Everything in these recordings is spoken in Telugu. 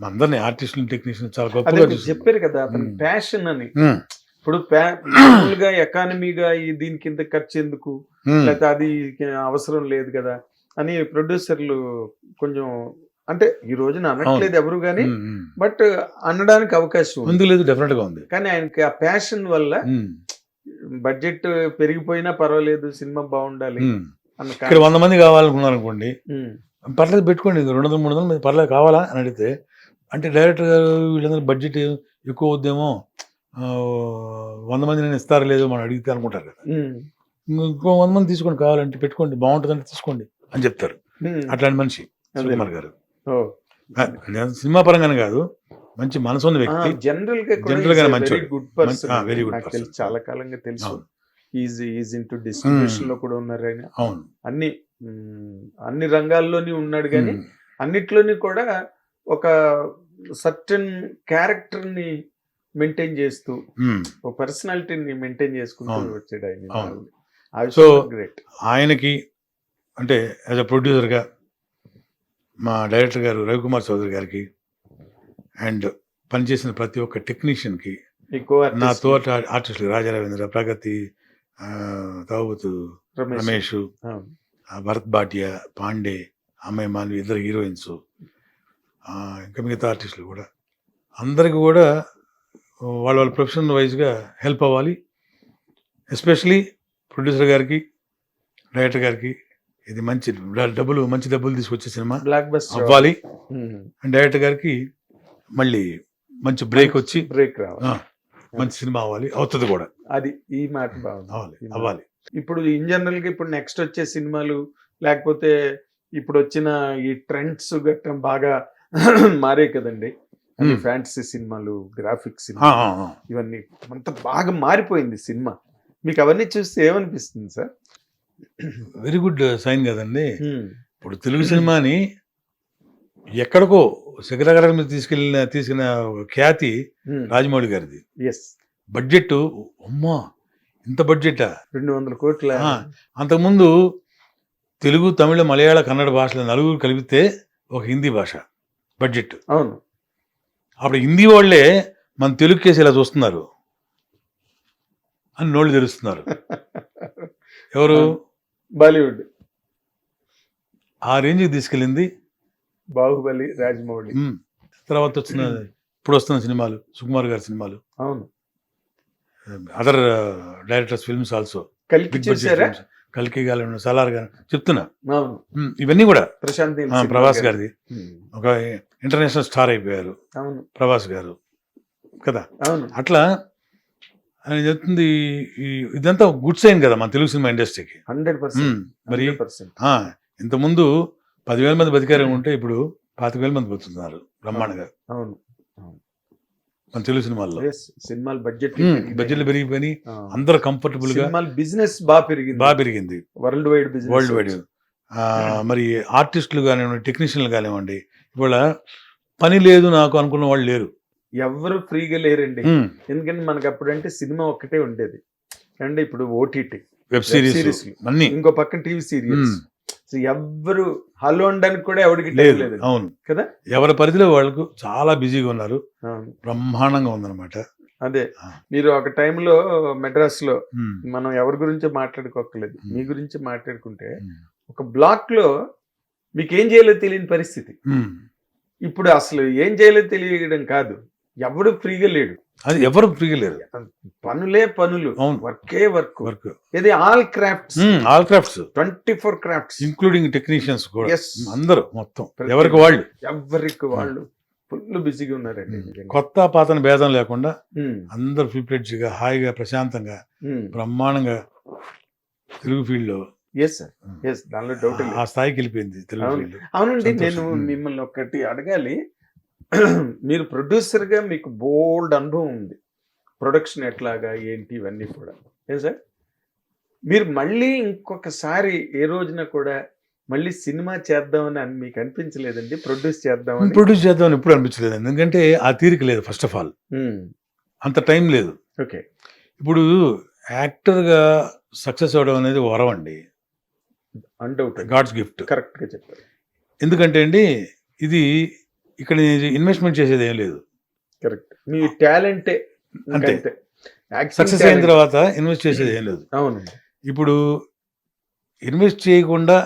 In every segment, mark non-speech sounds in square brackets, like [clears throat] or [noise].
అందరినీ ఆర్టిస్టులు టెక్నీషియన్ చాలా గొప్పగా మీరు చెప్పారు కదా అతని. ప్యాషన్ అని. ఇప్పుడు మామూలుగా ఎకానమీగా దీనికి ఇంత ఖర్చు ఎందుకు? లేకపోతే అది అవసరం లేదు కదా అని ప్రొడ్యూసర్లు కొంచెం అంటే ఈ రోజున అనట్లేదు ఎవరు కానీ. బట్ అనడానికి అవకాశం ఉంది. లేదు డెఫినెట్గా ఉంది. కానీ ఆయనకి ఆ ప్యాషన్ వల్ల బడ్జెట్ పెరిగిపోయినా పర్వాలేదు సినిమా బాగుండాలి ఇక్కడ వంద మంది కావాలనుకున్నారు అనుకోండి పర్లేదు పెట్టుకోండి రెండు వందలు మూడు వందలు పర్లేదు కావాలా అని అడిగితే అంటే డైరెక్టర్ గారు వీళ్ళందరూ బడ్జెట్ ఎక్కువ అవుద్దేమో ఆ, వంద మంది నేను ఇస్తారా లేదు మనం అడిగితే అనుకుంటారు కదా. ఇంకో వంద మంది తీసుకోండి కావాలంటే పెట్టుకోండి బాగుంటుందంటే తీసుకోండి అని చెప్తారు. అట్లాంటి మనిషి. సుకుమార్ గారు. సినిమా పరంగానే కాదు మంచి మనసు ఉన్న వ్యక్తి. జనరల్గా General గా వెరీ మంచోడు. గుడ్ పర్సన్ నాకు person. తెలుసు చాలా కాలంగా తెలుసు. ఈజ్ ఈజ్ ఇంటూ డిస్ట్రిబ్యూషన్లో కూడా ఉన్నారు ఆయన. అవును. అన్ని అన్ని రంగాల్లోని ఉన్నాడు కానీ అన్నిట్లోని కూడా ఒక సర్టన్ క్యారెక్టర్ని మెయింటైన్ చేస్తూ ఉమ్. ఒక పర్సనాలిటీని మెయింటైన్ చేసుకుంటూ. వచ్చాడు ఆయన. సో గ్రేట్ ఆయనకి అంటే యాజ్ అ ప్రొడ్యూసర్గా మా డైరెక్టర్ గారు రవికుమార్ చౌదరి గారికి అండ్ పనిచేసిన ప్రతి ఒక్క టెక్నీషియన్కి నా తోట ఆర్టిస్టులు రాజా రవీంద్ర ప్రగతి తావుతు రమేష్ భరత్ భాటియా పాండే అమ్మాయి మాల్వి ఇద్దరు హీరోయిన్స్ ఇంకా మిగతా ఆర్టిస్టులు కూడా. అందరికి కూడా వాళ్ళ వాళ్ళ ప్రొఫెషనల్ వైజ్గా హెల్ప్ అవ్వాలి. ఎస్పెషలీ ప్రొడ్యూసర్ గారికి డైరెక్టర్ గారికి ఇది మంచి డబ్బులు మంచి డబ్బులు తీసుకొచ్చే సినిమా బ్లాక్ బస్ అవ్వాలి. అండ్ డైరెక్టర్ గారికి మళ్ళీ మంచి బ్రేక్ వచ్చి బ్రేక్ రావాలి. మంచి సినిమా అవ్వాలి. అవుతుంది కూడా. అది ఈ మాట అవ్వాలి అవ్వాలి. ఇప్పుడు ఇన్ జనరల్గా ఇప్పుడు నెక్స్ట్ వచ్చే సినిమాలు లేకపోతే ఇప్పుడు వచ్చిన ఈ ట్రెండ్స్ గట్రా బాగా [clears throat] మారే కదండి. ఫ్యాంటసీ సినిమాలు గ్రాఫిక్ ఆ, సినిమా ఆ, ఆ. ఇవన్నీ అంత బాగా మారిపోయింది సినిమా. మీకు అవన్నీ చూస్తే ఏమనిపిస్తుంది సార్? వెరీ గుడ్ సైన్ కదండి. ఇప్పుడు తెలుగు సినిమాని ఎక్కడికో శిఖరాగ్రం మీద తీసుకెళ్ళిన తీసుకున్న ఖ్యాతి రాజమౌళి గారిది. ఎస్ బడ్జెట్ అమ్మా ఇంత బడ్జెటా రెండు వందల కోట్ల. అంతకుముందు తెలుగు తమిళ మలయాళ కన్నడ భాషల నలుగురు కలిపితే ఒక హిందీ భాష. బడ్జెట్. అవును. అప్పుడు హిందీ వాళ్ళే మన తెలుగు కేసు ఇలా చూస్తున్నారు. అని నోళ్ళు తెరుస్తున్నారు. [laughs] ఎవరు? బాలీవుడ్. ఆ రేంజ్కి తీసుకెళ్ళింది. బాహుబలి రాజమౌళి. తర్వాత వచ్చిన [clears throat] ఇప్పుడు వస్తున్న సినిమాలు సుకుమార్ గారి సినిమాలు. అవును. Other directors films also. కలిపి కల్కి గాలి సలార్ గారు చెప్తున్నా. ఇవన్నీ కూడా. ప్రశాంత్ ప్రభాస్ గారు. గారిది. ఒక ఇంటర్నేషనల్ స్టార్ అయిపోయారు. అవును. ప్రభాస్ గారు. కదా? అవును. అట్లా ఆయన చెప్తుంది ఇదంతా గుడ్ సైన్ కదా మన తెలుగు సినిమా ఇండస్ట్రీకి. Hundred percent. మరి ఇంతకుముందు పదివేల మంది బతికారు ఉంటే ఇప్పుడు పాతిక వేల మంది బతుకుతున్నారు బ్రహ్మాండంగా. అవును. మన తెలుగు సినిమాల్లో. సినిమాలు బడ్జెట్ బడ్జెట్లు పెరిగిపోయి అందరూ కంఫర్టబుల్గా బిజినెస్ బాగా పెరిగింది. బాగా పెరిగింది. World wide business world wide మరి ఆర్టిస్టులు కానివ్వండి టెక్నీషియన్లు కానివ్వండి ఇవాళ పని లేదు నాకు అనుకున్న వాళ్ళు లేరు. ఎవరు ఫ్రీగా లేరండి. ఎందుకంటే మనకి అప్పుడంటే సినిమా ఒక్కటే ఉండేది. అంటే ఇప్పుడు ఓటీటీ వెబ్ సిరీస్. అన్ని. ఇంకో పక్కన టీవీ సీరియల్స్ సో ఎవ్వరు హలో అనడానికి కూడా ఎవరికి లేదు అవును. కదా? ఎవరి పరిధిలో వాళ్ళకు చాలా బిజీగా ఉన్నారు. బ్రహ్మాండంగా ఉందన్నమాట. అదే. మీరు ఒక టైంలో మెడ్రాస్లో మనం ఎవరి గురించి మాట్లాడుకోకలేదు మీ గురించి మాట్లాడుకుంటే ఒక బ్లాక్లో మీకు ఏం చేయాలో తెలియని పరిస్థితి. ఇప్పుడు అసలు ఏం చేయాలో తెలియడం కాదు. ఎవడు ఫ్రీగా లేడు. అది ఎవరు ఫ్రీగా లేరు. పనులే పనులు. అవును. వర్కే వర్క్. వర్క్. ఇది all crafts. All crafts. Twenty four crafts. Including technicians కూడా. అందరూ మొత్తం. ఎవరికి వాళ్ళు? ఎవరికి వాళ్ళు? ఫుల్ బిజీగా ఉన్నారండి. కొత్త పాతన భేదం లేకుండా అందరు ఫుల్గా హాయిగా ప్రశాంతంగా. బ్రహ్మాండంగా తెలుగు ఫీల్డ్లో ఎస్ సార్ ఎస్ దానిలో డౌట్ లేదు. ఆ స్థాయికి వెళ్ళిపోయింది తెలుగు అవునండి. నేను. మిమ్మల్ని ఒకటి అడగాలి. మీరు ప్రొడ్యూసర్గా మీకు బోల్డ్ అనుభవం ఉంది. ప్రొడక్షన్ ఎట్లాగా ఏంటి ఇవన్నీ కూడా. ఏం సార్ మీరు మళ్ళీ ఇంకొకసారి ఏ రోజున కూడా మళ్ళీ సినిమా చేద్దామని అని మీకు అనిపించలేదండి? ప్రొడ్యూస్ చేద్దామని? ప్రొడ్యూస్ చేద్దామని ఎప్పుడు అనిపించలేదు. ఎందుకంటే ఆ తీరిక లేదు ఫస్ట్ ఆఫ్ ఆల్ అంత టైం లేదు. ఓకే ఇప్పుడు యాక్టర్గా సక్సెస్ అవడం అనేది వరం అండి. అన్డౌట్ గాడ్స్ గిఫ్ట్ కరెక్ట్గా చెప్పారు. ఎందుకంటే అండి ఇది ఇక్కడ ఇన్వెస్ట్మెంట్ చేసేది ఏం లేదు. కరెక్ట్ మీ టాలెంటే అంతే. అంతే సక్సెస్ అయిన తర్వాత ఇన్వెస్ట్ చేసేది ఏం లేదు. అవునండి ఇప్పుడు ఇన్వెస్ట్ చేయకుండా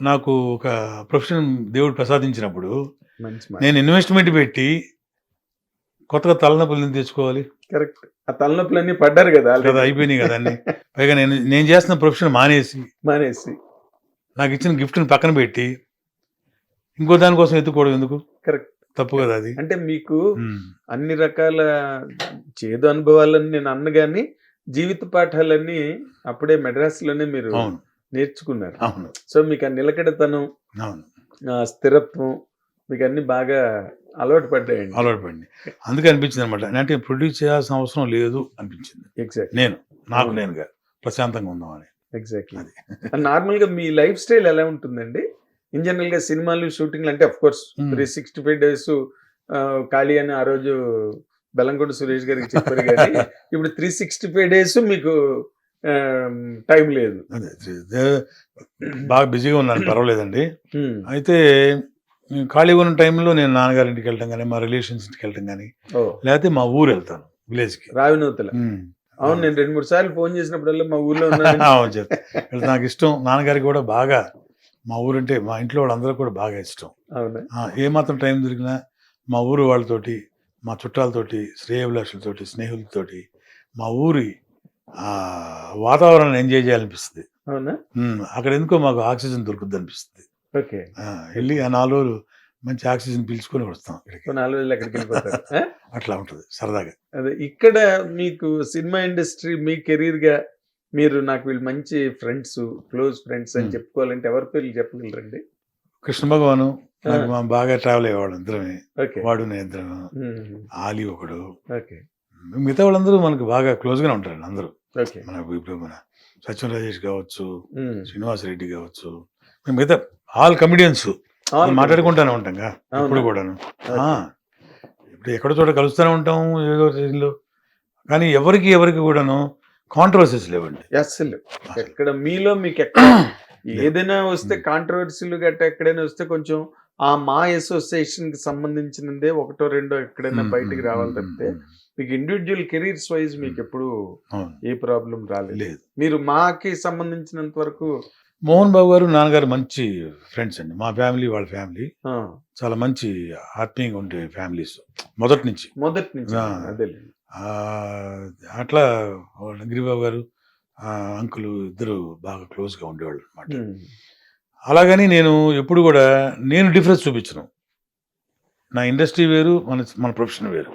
నాకు ఒక ప్రొఫెషన్ దేవుడు ప్రసాదించినప్పుడు నేను ఇన్వెస్ట్మెంట్ పెట్టి కొత్తగా తలనొప్పులు తెచ్చుకోవాలి? కరెక్ట్ ఆ తలనొప్పులన్నీ పడ్డారు కదా కదా. అయిపోయినాయి కదా అన్ని. పైగా నేను నేను చేస్తున్న ప్రొఫెషన్ మానేసి మానేసి. నాకు ఇచ్చిన గిఫ్ట్ని పక్కన పెట్టి ఇంకో దానికోసం ఎత్తుకోవడం ఎందుకు? కరెక్ట్ తప్పు కదా అది. అంటే మీకు అన్ని రకాల చేదు అనుభవాలని నేను అన్న కానీ జీవిత పాఠాలన్నీ అప్పుడే మెడ్రాస్లోనే మీరు నేర్చుకున్నారు. అవును. సో మీకు ఆ నిలకడతనం అవును. ఆ స్థిరత్వం మీకు అన్ని బాగా అలవాటు పడ్డాయండి. అలవాటు పడింది. అందుకే అనిపించింది అనమాట అంటే ప్రొడ్యూస్ చేయాల్సిన అవసరం లేదు అనిపించింది. ఎగ్జాక్ట్ నేను నాకు. నేనుగా ప్రశాంతంగా ఉందామని. ఎగ్జాక్ట్లీ అది. నార్మల్గా మీ లైఫ్ స్టైల్ ఎలా ఉంటుందండి? ఇన్ జనరల్గా సినిమాలు షూటింగ్లు అంటే of course Hmm. Three sixty five days ఖాళీ అని ఆ రోజు బెల్లంకొండ సురేష్ గారికి చెప్పారు కానీ ఇప్పుడు త్రీ సిక్స్టీ ఫైవ్ డేస్ మీకు టైం లేదు. బాగా బిజీగా ఉన్నాను పర్వాలేదండి. Hmm. అయితే ఖాళీగా ఉన్న టైంలో నేను నాన్నగారి ఇంటికి వెళ్ళటం కానీ మా రిలేషన్స్ ఇంటికి వెళ్ళటం కానీ లేకపోతే మా ఊరు వెళ్తాను విలేజ్కి రావినూతల. అవును నేను రెండు మూడు సార్లు ఫోన్ చేసినప్పుడల్లా మా ఊర్లో ఉన్నాను. [laughs] నాకు ఇష్టం నాన్నగారికి కూడా బాగా మా ఊరంటే మా ఇంట్లో వాళ్ళందరూ కూడా బాగా ఇష్టం. అవునా. ఆ, ఏ మాత్రం టైం దొరికినా మా ఊరు వాళ్ళతోటి మా చుట్టాలతోటి శ్రేయభిలాషులతోటి స్నేహితులతోటి మా ఊరి ఆ, వాతావరణాన్ని ఎంజాయ్ చేయాలనిపిస్తుంది. అక్కడ ఎందుకో మాకు ఆక్సిజన్ దొరుకుద్ది అనిపిస్తుంది వెళ్ళి ఆ నాలుగు రోజులు మంచి ఆక్సిజన్ పీల్చుకొని వస్తాం ఇక్కడికి. నాలుగు రోజులు అక్కడికి? [laughs] అట్లా ఉంటుంది సరదాగా. అదే ఇక్కడ మీకు సినిమా ఇండస్ట్రీ మీ కెరీర్గా మీరు నాకు వీళ్ళు మంచి ఫ్రెండ్స్ క్లోజ్ ఫ్రెండ్స్ అని. చెప్పుకోవాలంటే ఎవరి పేర్లు చెప్పగలరండి కృష్ణ భగవాను నాకు. మా బాగా ట్రావెల్ అయ్యేవాళ్ళు ఇద్దరమే వాడు నేను ఇద్దరం Hmm. ఆలి ఒకడు ఓకే మిగతా వాళ్ళందరూ మనకు బాగా క్లోజ్గానే ఉంటారండి అందరూ ఓకే మన ఇప్పుడు మన సత్యం రాజేష్ కావచ్చు. శ్రీనివాస్ రెడ్డి కావచ్చు మేము మిగతా ఆల్ కమిడియన్స్. మాట్లాడుకుంటానే ఉంటాం కా అవునా? ఇప్పుడు కూడాను ఇప్పుడు ఎక్కడో చోట కలుస్తూనే ఉంటాం ఏదో కానీ ఎవరికి ఎవరికి కూడాను కాంట్రవర్సీస్ లేవండి. అస్సలు ఎక్కడ మీలో మీకు ఎక్కడ [coughs] ఏదైనా వస్తే కాంట్రవర్సీలు గట్ట ఎక్కడైనా వస్తే కొంచెం ఆ మా అసోసియేషన్కి సంబంధించినదే ఒకటో రెండో ఎక్కడైనా బయటికి రావాలి తప్పితే మీకు ఇండివిజువల్ కెరీర్స్ వైజ్ మీకు ఎప్పుడు. ఏ ప్రాబ్లం రాలేదు. లేదు. మీరు మాకి సంబంధించినంత వరకు మోహన్ బాబు గారు నాన్నగారు మంచి ఫ్రెండ్స్ అండి. మా ఫ్యామిలీ వాళ్ళ ఫ్యామిలీ చాలా మంచి ఆత్మీయంగా ఉండే ఫ్యామిలీస్ మొదటి నుంచి. మొదటి నుంచి. అట్లా వాళ్ళ గిరిబాబు గారు అంకులు ఇద్దరు బాగా క్లోజ్గా ఉండేవాళ్ళు అనమాట అలాగని నేను ఎప్పుడు కూడా నేను డిఫరెన్స్ చూపించను. నా ఇండస్ట్రీ వేరు మన మన ప్రొఫెషన్ వేరు.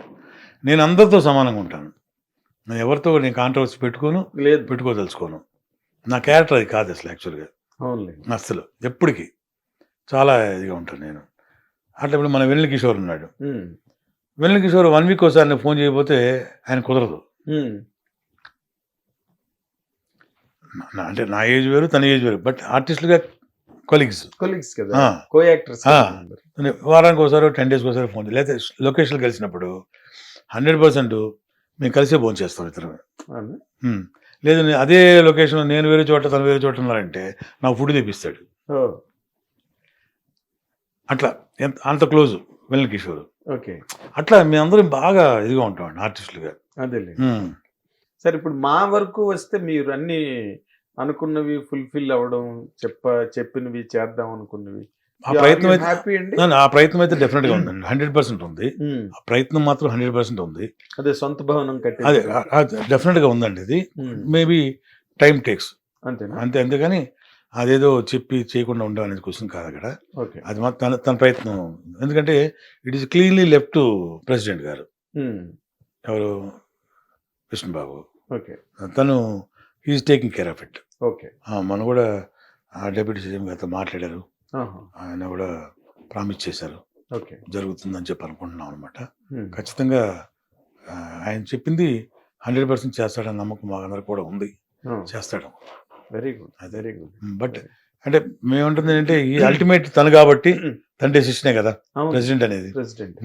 నేను అందరితో సమానంగా ఉంటాను. నేను ఎవరితో నేను కాంట్రవర్సీ పెట్టుకోను లేదు. పెట్టుకోదలుచుకోను. నా క్యారెక్టర్ అది కాదు అసలు యాక్చువల్గా అసలు ఎప్పటికీ. చాలా ఇదిగా ఉంటాను నేను. అట్లా ఇప్పుడు మన వెన్నెల కిషోర్ ఉన్నాడు. వెన్నెల కిషోర్ వన్ వీక్ ఒకసారి నేను ఫోన్ చేయకపోతే ఆయన కుదరదు. అంటే నా ఏజ్ వేరు తన ఏజ్ వేరు బట్ ఆర్టిస్టులుగా కొలీగ్స్. కొలీగ్స్ కదా. Co actors. వారానికి ఒకసారి టెన్ డేస్కి ఒకసారి ఫోన్ లేదా లొకేషన్ కలిసినప్పుడు హండ్రెడ్ పర్సెంట్ మేము కలిసే ఫోన్ చేస్తాం ఉమ్. లేదు అదే లొకేషన్ నేను వేరే చోట తను వేరే చోట ఉన్నారంటే నాకు ఫుడ్ తెప్పిస్తాడు. అట్లా ఎంత అంత క్లోజ్ వెన్నెల కిషోర్ ఓకే. అట్లా మేమందరం బాగా ఇదిగా ఉంటాం ఆర్టిస్టులుగా. అదేలే. ఉమ్. సరే ఇప్పుడు మా వరకు వస్తే మీరు అన్ని అనుకున్నవి ఫుల్ఫిల్ అవ్వడం చెప్ప చెప్పినవి చేద్దాం అనుకున్నవి. ఆ ప్రయత్నం అయితే ఆ ప్రయత్నం అయితే డెఫినెట్గా ఉందండి. హండ్రెడ్ పర్సెంట్ ఉంది. ఉమ్, ఆ ప్రయత్నం మాత్రం హండ్రెడ్ పర్సెంట్ ఉంది. అదే సొంత భవనం కట్టి అదే డెఫినెట్గా ఉందండి ఇది. మేబీ టైం టేక్స్ అంతేనా? అంతే అంతేగాని అదేదో చెప్పి చేయకుండా ఉండడం అనేది క్వశ్చన్ కాదు అక్కడ. ఓకే. అది మాత్రం తన తన ప్రయత్నం. ఎందుకంటే it is cleanly left to president గారు. ఎవరు? కృష్ణబాబు. ఓకే. తను is taking care of it okay. మనం కూడా డెప్యూటీ సీఎం గారితో మాట్లాడారు. ఆయన కూడా ప్రామిస్ చేశారు. ఓకే. జరుగుతుందని చెప్పి అనుకుంటున్నాం అనమాట ఖచ్చితంగా ఆయన చెప్పింది హండ్రెడ్ పర్సెంట్ చేస్తాడని నమ్మకం మాకందరూ కూడా ఉంది. చేస్తాడు. Very good. Very good but అంటే మేముంటుంది అంటే ఈ అల్టిమేట్ తను కాబట్టి తన డెసిషనే కదా ప్రెసిడెంట్ అనేది. ప్రెసిడెంట్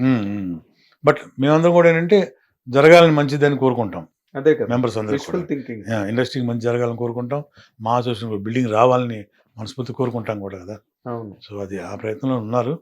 బట్ మేమందరం కూడా ఏంటంటే జరగాలని మంచిదని కోరుకుంటాం. అదే కదా. మెంబర్స్ అందరూ థింకింగ్ ఇండస్ట్రీకి మంచి జరగాలని కోరుకుంటాం. మా అసోసియేషన్ బిల్డింగ్ రావాలని మనస్ఫూర్తి కోరుకుంటాం కూడా కదా. అవును. సో అది ఆ ప్రయత్నంలో ఉన్నారు.